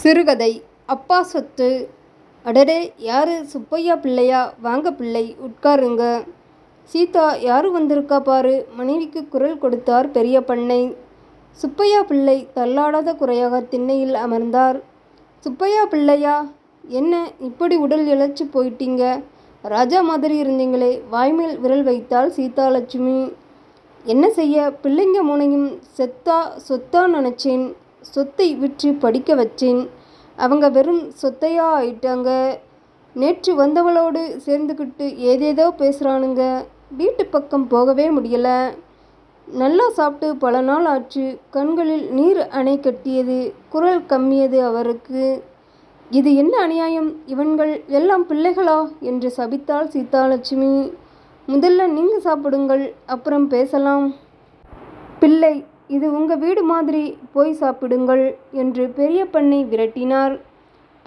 சிறுகதை அப்பா சொத்து. அடடே யாரு சுப்பையா பிள்ளையா? வாங்க பிள்ளை உட்காருங்க. சீதா யாரு வந்திருக்கா பாரு? மனைவிக்கு குரல் கொடுத்தார் பெரிய பண்ணை. சுப்பையா பிள்ளை தள்ளாடாத குறையாக திண்ணையில் அமர்ந்தார். சுப்பையா பிள்ளையா என்ன இப்படி உடல் இழைச்சி போயிட்டீங்க? ராஜா மாதிரி இருந்தீங்களே வாய்மேல் விரல் வைத்தாள் சீதாலட்சுமி என்ன செய்ய? பிள்ளைங்க மூனையும் செத்தா சொத்தா நினச்சேன். சொத்தை விற்று படிக்க வச்சேன். அவங்க வெறும் சொத்தையா ஆயிட்டாங்க. நேற்று வந்தவளோடு சேர்ந்துக்கிட்டு ஏதேதோ பேசுகிறானுங்க வீட்டு பக்கம் போகவே முடியல. நல்லா சாப்பிட்டு பல நாள் ஆச்சு. கண்களில் நீர் அணை கட்டியது குரல் கம்மியது அவருக்கு. இது என்ன அநியாயம்? இவன்கள் எல்லாம் பிள்ளைகளா? என்று சபித்தாள் சீதாலட்சுமி. முதல்ல நீங்கள் சாப்பிடுங்கள் அப்புறம் பேசலாம். பிள்ளை இது உங்கள் வீடு மாதிரி போய் சாப்பிடுங்கள் என்று பெரிய பண்ணை விரட்டினார்.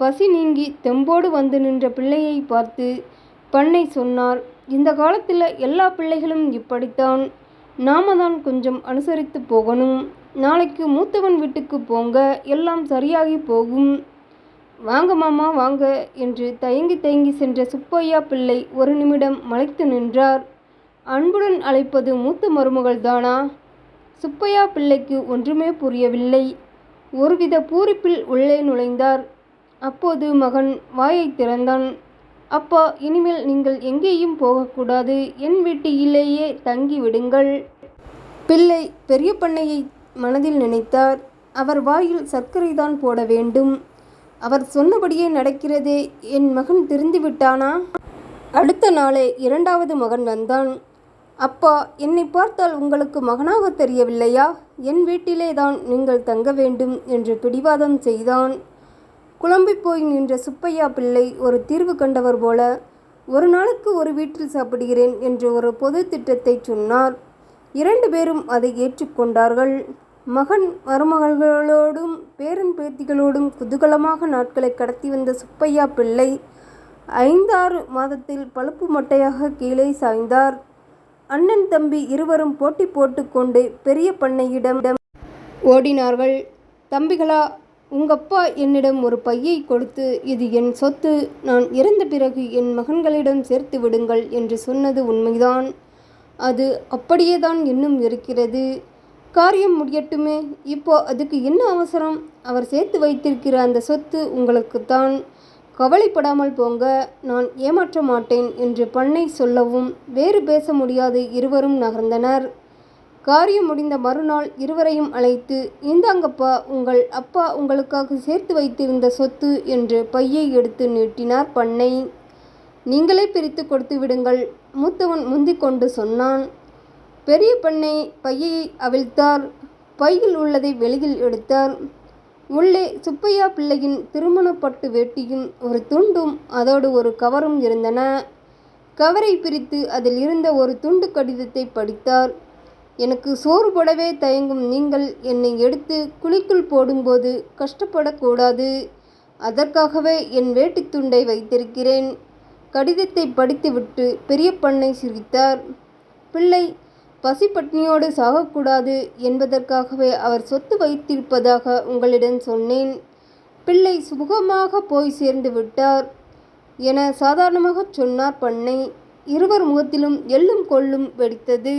பசி நீங்கி தெம்போடு வந்து நின்ற பிள்ளையை பார்த்து பண்ணை சொன்னார் இந்த காலத்தில் எல்லா பிள்ளைகளும் இப்படித்தான். நாம தான் கொஞ்சம் அனுசரித்து போகணும். நாளைக்கு மூத்தவன் வீட்டுக்கு போங்க. எல்லாம் சரியாகி போகும். வாங்க மாமா வாங்க என்று தயங்கி தயங்கி சென்ற சுப்பையா பிள்ளை ஒரு நிமிடம் மலைத்து நின்றார். அன்புடன் அழைப்பது மூத்த மருமகள் தானா சுப்பையா பிள்ளைக்கு ஒன்றுமே புரியவில்லை. ஒருவித பூரிப்பில் உள்ளே நுழைந்தார். அப்போது மகன் வாயை திறந்தான். அப்பா இனிமேல் நீங்கள் எங்கேயும் போகக்கூடாது. என் வீட்டிலேயே தங்கி விடுங்கள். பிள்ளை பெரிய பண்ணையை மனதில் நினைத்தார். அவர் வாயில் சர்க்கரை தான் போட வேண்டும். அவர் சொன்னபடியே நடக்கிறதே. என் மகன் திருந்து விட்டானா அடுத்த நாளே இரண்டாவது மகன் வந்தான். அப்பா என்னை பார்த்தால் உங்களுக்கு மகனாக தெரியவில்லையா? என் வீட்டிலே தான் நீங்கள் தங்க வேண்டும் என்று பிடிவாதம் செய்தான். குழம்பி போய் நின்ற சுப்பையா பிள்ளை ஒரு தீர்வு கண்டவர் போல ஒரு நாளுக்கு ஒரு வீட்டில் சாப்பிடுகிறேன் என்று ஒரு பொது திட்டத்தை சொன்னார். இரண்டு பேரும் அதை ஏற்றுக்கொண்டார்கள் மகன் மருமகள்களோடும் பேரன் பேத்திகளோடும் குதூகலமாக நாட்களை கடத்தி வந்த சுப்பையா பிள்ளை ஐந்தாறு மாதத்தில் பழுப்பு மட்டையாக கீழே சாய்ந்தார். அண்ணன் தம்பி இருவரும் போட்டி போட்டுக்கொண்டு பெரிய பண்ணையிடம் ஓடினார்கள். தம்பிகளா உங்கப்பா என்னிடம் ஒரு பையை கொடுத்து இது என் சொத்து. நான் இறந்த பிறகு என் மகன்களிடம் சேர்த்து விடுங்கள் என்று சொன்னது உண்மைதான். அது அப்படியே தான் இன்னும் இருக்கிறது. காரியம் முடியட்டுமே. இப்போ அதுக்கு என்ன அவசரம்? அவர் சேர்த்து வைத்திருக்கிற அந்த சொத்து உங்களுக்குத்தான். கவலைப்படாமல் போங்க நான் ஏமாற்ற மாட்டேன் என்று பண்ணை சொல்லவும் வேறு பேச முடியாது இருவரும் நகர்ந்தனர். காரியம் முடிந்த மறுநாள் இருவரையும் அழைத்து இந்தாங்கப்பா உங்கள் அப்பா உங்களுக்காக சேர்த்து வைத்திருந்த சொத்து என்று பையை எடுத்து நீட்டினார் பண்ணை. நீங்களே பிரித்து கொடுத்து விடுங்கள் மூத்தவன் முந்திக் கொண்டு சொன்னான். பெரிய பண்ணை பையை அவிழ்த்தார். பையில் உள்ளதை வெளியில் எடுத்தார். உள்ளே சுப்பையா பிள்ளையின் திருமணப்பட்டு வேட்டியும் ஒரு துண்டும் அதோடு ஒரு கவரும் இருந்தன. கவரை பிரித்து அதில் இருந்த ஒரு துண்டு கடிதத்தை படித்தார். எனக்கு சோறு போடவே தயங்கும் நீங்கள் என்னை எடுத்து குழிக்குள் போடும்போது கஷ்டப்படக்கூடாது. அதற்காகவே என் வேட்டி துண்டை வைத்திருக்கிறேன். கடிதத்தை படித்துவிட்டு பெரிய பண்ணை சிரித்தார். பிள்ளை பசிப்பட்னியோடு சாகக்கூடாது என்பதற்காகவே அவர் சொத்து வைத்திருப்பதாக உங்களிடம் சொன்னேன். பிள்ளை சுமூகமாக போய் சேர்ந்து விட்டார் என சாதாரணமாக சொன்னார் பண்ணை. இருவர் முகத்திலும் எள்ளும் கொள்ளும் வெடித்தது.